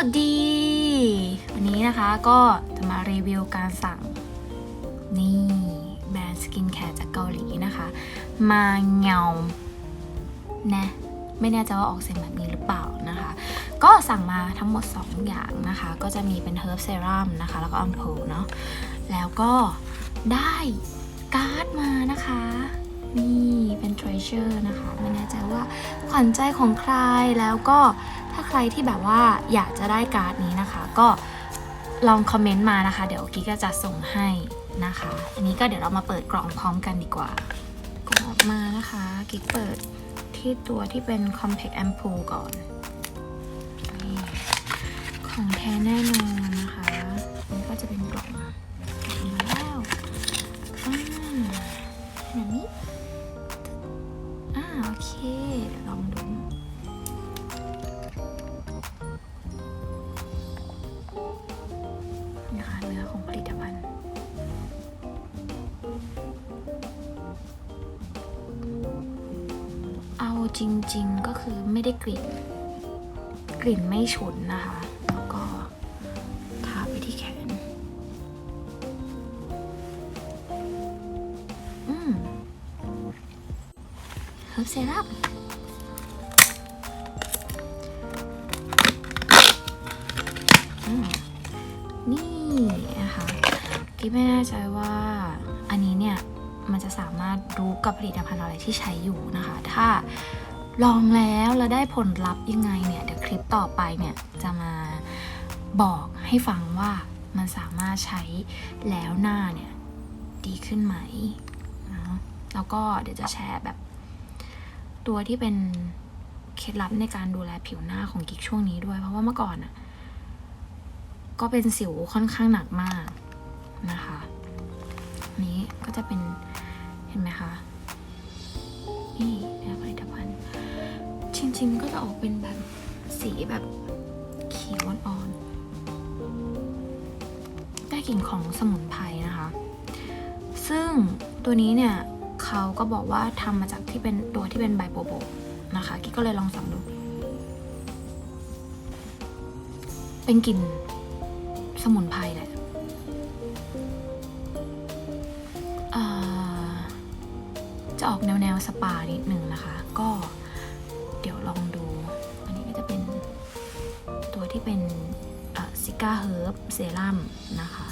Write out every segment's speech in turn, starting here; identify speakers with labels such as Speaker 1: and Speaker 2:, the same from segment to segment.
Speaker 1: วัสดี วันนี้นะคะก็จะมารีวิวการสั่ง นี่แบรนด์สกินแคร์จากเกาหลีนะคะ มาเงานะ ไม่แน่ใจว่าออกเสียงแบบนี้หรือเปล่านะคะ ก็สั่งมาทั้งหมด 2 อย่างนะคะ ก็จะมีเป็นเฮิร์บเซรั่มนะคะ แล้วก็อัมโพเนาะแล้วก็ได้การ์ดมานะคะ นี่เป็น treasure นะคะ ไม่แน่ใจว่าขวัญใจของใครแล้วก็ รที่แบบว่าอยากจะได้การ์ดนี้นะคะ ก็ลองคอมเมนต์มานะคะ เดี๋ยวกิ๊กจะส่งให้นะคะ อันนี้ก็เดี๋ยวเรามาเปิดกล่องพร้อมกันดีกว่ากล่องออกมานะคะกิ๊กเปิดที่ตัวที่เป็น compact ampoule ก่อนของแท้แน่นอนนะคะอันนี้ก็จะเป็นกล่องมาแล้วอ่าแบบนี้ จริง ๆ ก็คือไม่ได้กลิ่น กลิ่นไม่ฉุนนะคะ แล้วก็ทาไปที่แขน อืมเฮิร์บเซรั่มนี่นะคะ กิ๊บไม่แน่ใจว่าอันนี้เนี่ย มันจะสามารถรู้กับผลิตภัณฑ์อะไรที่ใช้อยู่นะคะ ถ้าลองแล้วแล้วได้ผลลัพธ์ยังไงเนี่ยเดี๋ยวคลิปต่อไปเนี่ยจะมาบอกให้ฟังว่ามันสามารถใช้แล้วหน้าเนี่ยดีขึ้นไหมนะแล้วก็เดี๋ยวจะแชร์แบบ ตัวที่เป็นเคล็ดลับในการดูแลผิวหน้าของกิ๊กช่วงนี้ด้วย เพราะว่าเมื่อก่อนอะก็เป็นสิวค่อนข้างหนักมากนะคะนนี้ก็จะเป็น เห็นไหมคะ นี่นี่ยผลิตภัณฑ์ จริงๆก็จะออกเป็นแบบสีแบบเขียวอ่อนๆ ได้กลิ่นของสมุนไพรนะคะ ซึ่งตัวนี้เนี่ยเขาก็บอกว่าทำมาจากที่เป็นตัวที่เป็นใบโบโบนะคะกิ๊กก็เลยลองสั่งดู เป็นกลิ่นสมุนไพรแหละ ออกแนวแนวสปานิดหนึ่งนะคะ ก็เดี๋ยวลองดู อันนี้ก็จะเป็นตัวที่เป็นซิก้าเฮิร์บเซรั่มนะคะ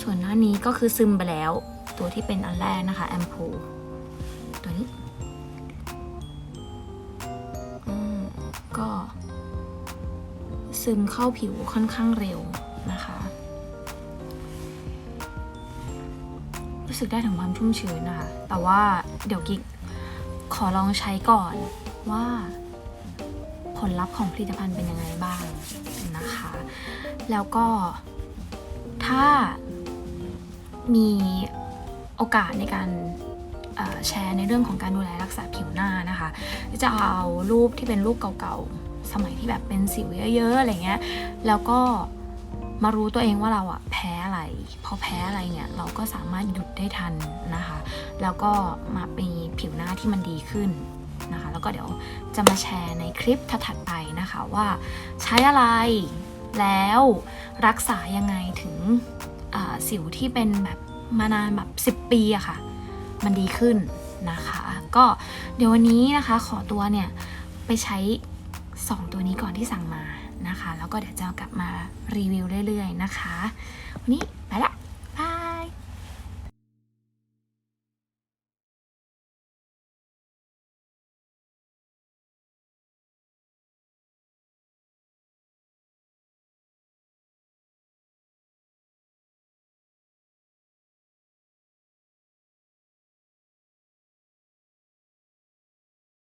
Speaker 1: ส่วนหน้านี้ก็คือซึมไปแล้ว ตัวที่เป็นอันแรกนะคะแอมพูตัวนี้ก็ซึมเข้าผิวค่อนข้างเร็ว รู้สึกได้ถึงความชุ่มชื้นนะคะ แต่ว่าเดี๋ยวกิ๊กขอลองใช้ก่อนว่า ผลลัพธ์ของผลิตภัณฑ์เป็นยังไงบ้างนะคะ แล้วก็ถ้ามีโอกาสในการแชร์ในเรื่องของการดูแลรักษาผิวหน้านะคะ จะเอารูปที่เป็นรูปเก่าๆ สมัยที่แบบเป็นสิวเยอะๆ อะไรเงี้ย แล้วก็ มารู้ตัวเองว่าเราอะแพ้อะไร พอแพ้อะไรเนี่ยเราก็สามารถหยุดได้ทันนะคะ แล้วก็มามีผิวหน้าที่มันดีขึ้นนะคะ แล้วก็เดี๋ยวจะมาแชร์ในคลิปถัดไปนะคะว่าใช้อะไรแล้วรักษายังไงถึงสิวที่เป็นแบบมานานแบบ 10 ปีอะค่ะ มันดีขึ้นนะคะ ก็เดี๋ยววันนี้นะคะขอตัวเนี่ยไปใช้ 2 ตัวนี้ก่อนที่สั่งมา นะคะ แล้วก็เดี๋ยวจะกลับมารีวิวเรื่อยๆนะคะ วันนี้ไปละ